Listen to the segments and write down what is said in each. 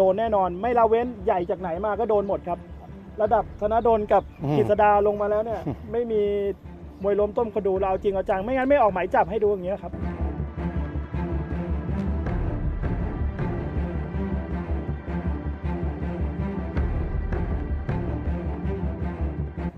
ดนแน่นอนไม่ละเว้นใหญ่จากไหนมาก็โดนหมดครับ ระดับธนดลกับอืม กฤษดาลงมาแล้วเนี่ย ไม่มีมวยล้มต้มกระดูเราเอาจริงเอาจังไม่งั้นไม่ออกหมายจับให้ดูอย่างเงี้ยครับ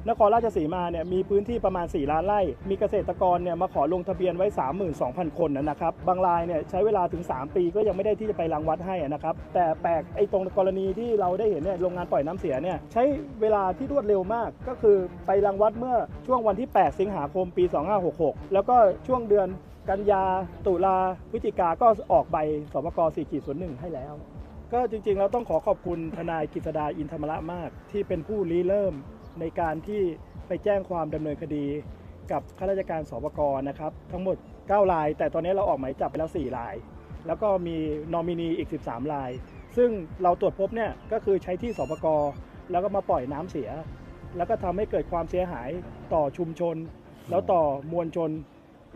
นครราชสีมาเนี่ยมีพื้นที่ประมาณ 4 ล้านไร่ มีเกษตรกรเนี่ยมาขอลงทะเบียนไว้ 32,000 คนนะนะครับ บางรายเนี่ยใช้เวลาถึง 3 ปีก็ยังไม่ได้ที่จะไปรังวัดให้นะครับ แต่แปลกไอ้ตรงกรณีที่เราได้เห็นเนี่ยโรงงานปล่อยน้ำเสียเนี่ยใช้เวลาที่รวดเร็วมาก ก็คือไปรังวัดเมื่อช่วงวันที่ 8 สิงหาคมปี 2566 แล้วก็ช่วงเดือนกันยา ตุลา พฤศจิกา ก็ออกใบสปก4.01ให้แล้ว ก็จริงๆ เราต้องขอขอบคุณทนายกฤษดาอินธรรมระมาก ที่เป็นผู้ริเริ่ม ในการที่ไปแจ้งความดำเนินคดีกับข้าราชการสปกนะครับ ทั้งหมด 9 ราย แต่ตอนนี้เราออกหมายจับไปแล้ว 4 ราย แล้วก็มีนอมินีอีก 13 ราย ซึ่งเราตรวจพบเนี่ยก็คือใช้ที่สปกแล้วก็มาปล่อยน้ำเสีย แล้วก็ทำให้เกิดความเสียหายต่อชุมชน แล้วต่อมวลชน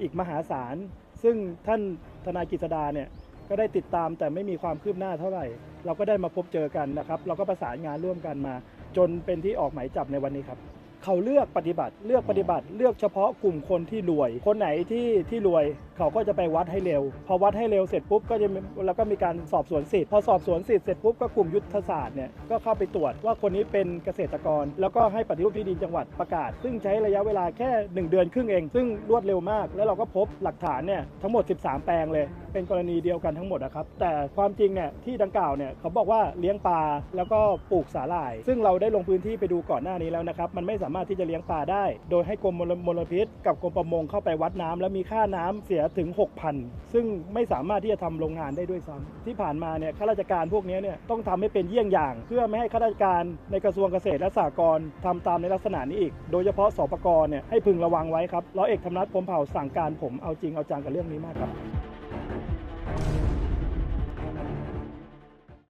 อีกมหาศาล ซึ่งท่านทนายกฤษดาเนี่ยก็ได้ติดตามแต่ไม่มีความคืบหน้าเท่าไหร่ เราก็ได้มาพบเจอกันนะครับ เราก็ประสานงานร่วมกันมา จนเป็นที่ออกหมายจับในวันนี้ครับ เขาเลือกปฏิบัติ เลือกปฏิบัติ เลือกเฉพาะกลุ่มคนที่รวย คนไหนที่ที่รวย เขาก็จะไปวัดให้เร็ว พอวัดให้เร็วเสร็จปุ๊บก็จะมีแล้วก็มีการสอบสวนสิทธิ์พอสอบสวนสิทธิ์เสร็จปุ๊บก็กลุ่มยุทธศาสตร์เนี่ยก็เข้าไปตรวจว่าคนนี้เป็นเกษตรกร แล้วก็ให้ปฏิรูปที่ดินจังหวัดประกาศ ซึ่งใช้ระยะเวลาแค่ 1 เดือนครึ่งเอง ซึ่งรวดเร็วมาก แล้วเราก็พบหลักฐานเนี่ยทั้งหมด 13 แปลงเลย เป็นกรณีเดียวกันทั้งหมดนะครับแต่ความจริงเนี่ยที่ดังกล่าวเนี่ยเขาบอกว่าเลี้ยงปลาแล้วก็ปลูกสาหร่าย ซึ่งเราได้ลงพื้นที่ไปดูก่อนหน้านี้แล้วนะครับมันไม่สามารถที่จะเลี้ยงปลาได้ โดยให้กรมมลพิษ กับกรมประมงเข้าไปวัดน้ำแล้วมีค่าน้ำเสียถึง 6,000 ซึ่งไม่สามารถที่จะทำโรงงานได้ด้วยซ้ำที่ผ่านมาเนี่ยข้าราชการพวกนี้เนี่ยต้องทำให้เป็นเยี่ยงอย่าง เพื่อไม่ให้ข้าราชการในกระทรวงเกษตรและสหกรณ์ทำตามในลักษณะนี้อีก โดยเฉพาะสปกรเนี่ยให้พึงระวังไว้ครับร้อยเอกธรรมนัฐพรมเผ่าสั่งการผมเอาจริงเอาจังกับเรื่องนี้มากครับ